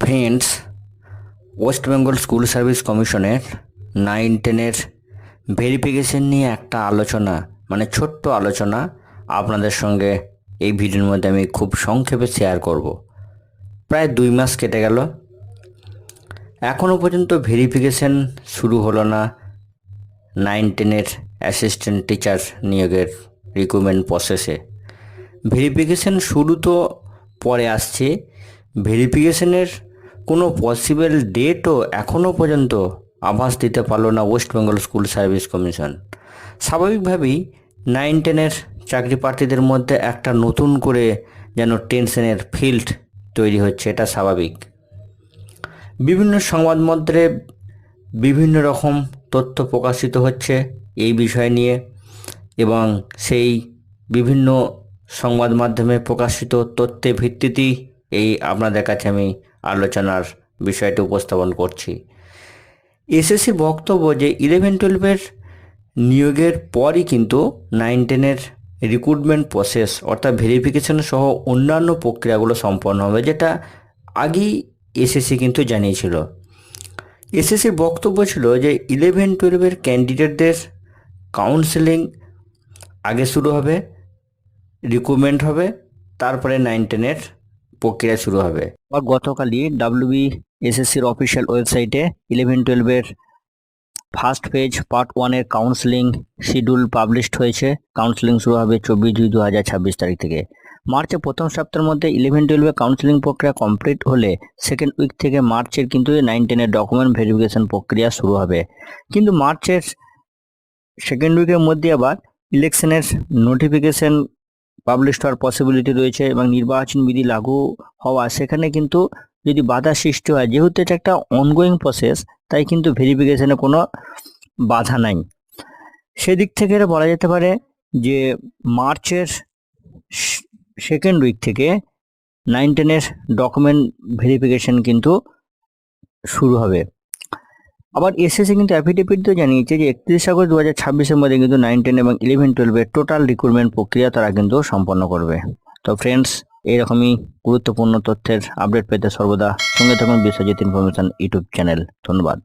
Friends West Bengal school service কমিশনের nine টেনের verification নিয়ে একটা আলোচনা মানে ছোট্ট আলোচনা আপনাদের সঙ্গে এই ভিডিওর মধ্যে আমি খুব সংক্ষেপে শেয়ার করব। প্রায় দুই মাস কেটে গেল। এখনও পর্যন্ত ভেরিফিকেশন শুরু হলো না। নাইন টেনের অ্যাসিস্ট্যান্ট টিচার নিয়োগের রিক্রুটমেন্ট প্রসেসে ভেরিফিকেশন শুরু তো পরে আসছে। ভেরিফিকেশনের কোনো পসিবল ডেটও এখনও পর্যন্ত আভাস দিতে পারল না West Bengal school service commission স্বাভাবিকভাবেই নাইন টেনের চাকরি প্রার্থীদের মধ্যে একটা নতুন করে যেন টেনশনের ফিল্ড তৈরি হচ্ছে, এটা স্বাভাবিক। বিভিন্ন সংবাদপত্রে বিভিন্ন রকম তথ্য প্রকাশিত হচ্ছে এই বিষয় নিয়ে এবং সেই বিভিন্ন সংবাদ মাধ্যমে প্রকাশিত তথ্যের ভিত্তিতেই এই আপনাদের কাছে আমি আলোচনার বিষয়টি উপস্থাপন করছি। এসএসসি বক্তব্য যে ইলেভেন টুয়েলভের নিয়োগের পরই কিন্তু নাইন টেনের রিক্রুটমেন্ট প্রসেস অর্থাৎ ভেরিফিকেশন সহ অন্যান্য প্রক্রিয়াগুলো সম্পন্ন হবে, যেটা আগেই এসএসসি কিন্তু জানিয়েছিল। এসএসসির বক্তব্য ছিল যে ইলেভেন টুয়েলভের ক্যান্ডিডেটদের কাউন্সেলিং আগে শুরু হবে রিক্রুটমেন্ট হবে, তারপরে নাইন টেনের প্রক্রিয়া শুরু হবে। আর গতকালই ডাব্লিউবি এসএসসির অফিসিয়াল ওয়েবসাইটে ইলেভেন টুয়েলভের ফার্স্ট পেজ পার্ট ওয়ানের কাউন্সেলিং শিডিউল পাবলিশড হয়েছে। কাউন্সেলিং শুরু হবে চব্বিশ দুই দু হাজার ছাব্বিশ তারিখ থেকে। মার্চের প্রথম সপ্তাহের মধ্যে ইলেভেন টুয়েলভে কাউন্সেলিং প্রক্রিয়া কমপ্লিট হলে সেকেন্ড উইক থেকে মার্চের কিন্তু নাইন টেনের ডকুমেন্ট ভেরিফিকেশন প্রক্রিয়া শুরু হবে। কিন্তু মার্চের সেকেন্ড উইকের মধ্যে আবার ইলেকশনের নোটিফিকেশন পাবলিশ হওয়ার পসিবিলিটি রয়েছে এবং নির্বাচন বিধি লাগু হওয়া, সেখানে কিন্তু যদি বাধা সৃষ্টি হয়, যেহেতু এটা একটা অনগোয়িং প্রসেস তাই কিন্তু ভেরিফিকেশনে কোনো বাধা নাই। সেদিক থেকে বলা যেতে পারে যে মার্চের সেকেন্ড উইক থেকে নাইন টেনের ডকুমেন্ট ভেরিফিকেশন কিন্তু শুরু হবে। আবার এসএসসি কিন্তু অ্যাফিডেভিট জানিয়েছে যে একত্রিশ আগস্ট দু হাজার ছাব্বিশের মধ্যে কিন্তু নাইন টেন এবং ইলেভেন টুয়েলভের টোটাল রিক্রুটমেন্ট প্রক্রিয়া তারা কিন্তু সম্পন্ন করবে। তো ফ্রেন্ডস এইরকমই গুরুত্বপূর্ণ তথ্যের আপডেট পেতে সর্বদা সঙ্গে থাকুন বিশ্বজিৎ ইনফরমেশন ইউটিউব চ্যানেল ধন্যবাদ।